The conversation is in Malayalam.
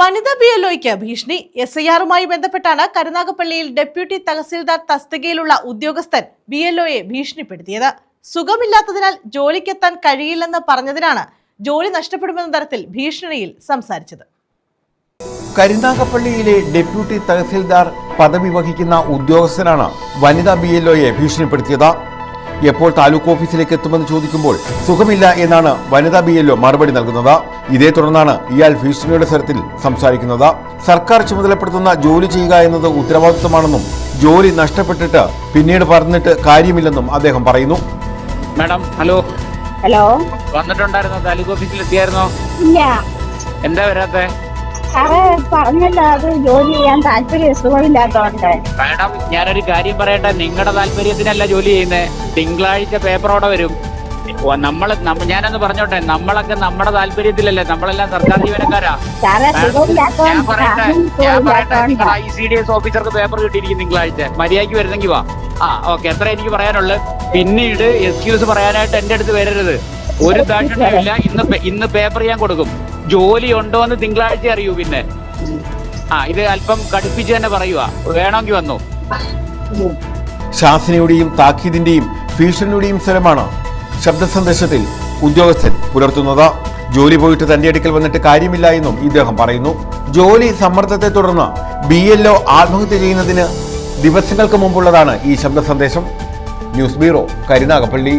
വനിതാ ബി ഭീഷണി. എസ് ഐ ആറുമായി ബന്ധപ്പെട്ടാണ് കരുനാഗപ്പള്ളിയിൽ ഡെപ്യൂട്ടി തഹസീൽദാർ തസ്തികയിലുള്ള ഉദ്യോഗസ്ഥൻ ബി എൽഒയെ ഭീഷണിപ്പെടുത്തിയത്. സുഖമില്ലാത്തതിനാൽ ജോലിക്കെത്താൻ കഴിയില്ലെന്ന് പറഞ്ഞതിനാണ് ജോലി നഷ്ടപ്പെടുമെന്ന തരത്തിൽ ഭീഷണിയിൽ സംസാരിച്ചത്. കരുനാഗപ്പള്ളിയിലെ ഡെപ്യൂട്ടി തഹസീൽദാർ പദവി വഹിക്കുന്ന ഉദ്യോഗസ്ഥനാണ് വനിതാ ബി എൽഒയെ ഭീഷണിപ്പെടുത്തിയത്. എപ്പോൾ താലൂക്ക് ഓഫീസിലേക്ക് എത്തുമെന്ന് ചോദിക്കുമ്പോൾ സുഖമില്ല എന്നാണ് വനിതാ ബി എൽഒ മറുപടി നൽകുന്നത്. ഇതേ തുടർന്നാണ് ഇയാൾ ഭീഷണിയുടെ സ്വരത്തിൽ സംസാരിക്കുന്നത്. സർക്കാർ ചുമതലപ്പെടുത്തുന്ന ജോലി ചെയ്യുക എന്നത് ഉത്തരവാദിത്വമാണെന്നും ജോലി നഷ്ടപ്പെട്ടിട്ട് പിന്നീട് പറഞ്ഞിട്ട് കാര്യമില്ലെന്നും അദ്ദേഹം പറയുന്നു. Madam hello. ഹലോ. വന്നിട്ടുണ്ടായിരുന്നോ? താലൂക്ക് ഓഫീസിൽ എത്തിയായിരുന്നോ ഇല്ല. എന്താ വരാത്തെ? സാറേ പറഞ്ഞല്ലോ അത് ജോലി ചെയ്യാൻ താല്പര്യം സുഖമില്ലാത്തോണ്ട് മാഡം ഞാനൊരു കാര്യം പറയട്ടെ? നിങ്ങളുടെ താല്പര്യത്തിനല്ല ജോലി ചെയ്യുന്നത് തിങ്കളാഴ്ച പേപ്പറോടെ വരും. നമ്മൾ ഞാനൊന്ന് പറഞ്ഞോട്ടെ? നമ്മളൊക്കെ നമ്മുടെ താല്പര്യത്തിലല്ലേ? നമ്മളെല്ലാം സർക്കാർ ജീവനക്കാരാ. ഞാൻ പറയട്ടെ? ഞാൻ പറയട്ടെ? സുഖമില്ലാത്തോണ്ട് നിങ്ങളുടെ ഐ സി ഡി എസ് ഓഫീസർക്ക് പേപ്പർ കിട്ടിയിരിക്കും തിങ്കളാഴ്ച. മര്യാദയ്ക്ക് വരുന്നെങ്കിൽ വാ. ആ ഓക്കെ. എത്ര എനിക്ക് പറയാനുള്ളത് പിന്നീട് എക്സ്ക്യൂസ് പറയാനായിട്ട് എന്റെ അടുത്ത് വരരുത്. ഒരു ദാക്ഷിണ്യമില്ല ഇന്ന് ഇന്ന് പേപ്പർ ഞാൻ കൊടുക്കും. ജോലി ഉണ്ടോ എന്ന് തിങ്കളാഴ്ച അറിയൂ പിന്നെ. ആ ഇത് അല്പം കടുപ്പിച്ച് തന്നെ പറയുക വേണമെങ്കിൽ വന്നു. ശാസനയുടെയും താക്കീതിന്റെയും ഭീഷണിയുടെയും സ്ഥലമാണ് ശബ്ദ സന്ദേശത്തിൽ ഉദ്യോഗസ്ഥൻ പുലർത്തുന്നത്. ജോലി പോയിട്ട് തന്റെ അടുക്കൽ വന്നിട്ട് കാര്യമില്ല എന്നും ഇദ്ദേഹം പറയുന്നു. ജോലി സമ്മർദ്ദത്തെ തുടർന്ന് ബി എൽഒ ആത്മഹത്യ ചെയ്യുന്നതിന് ദിവസങ്ങൾക്ക് മുമ്പുള്ളതാണ് ഈ ശബ്ദ സന്ദേശം ന്യൂസ് ബ്യൂറോ കരുനാഗപ്പള്ളി.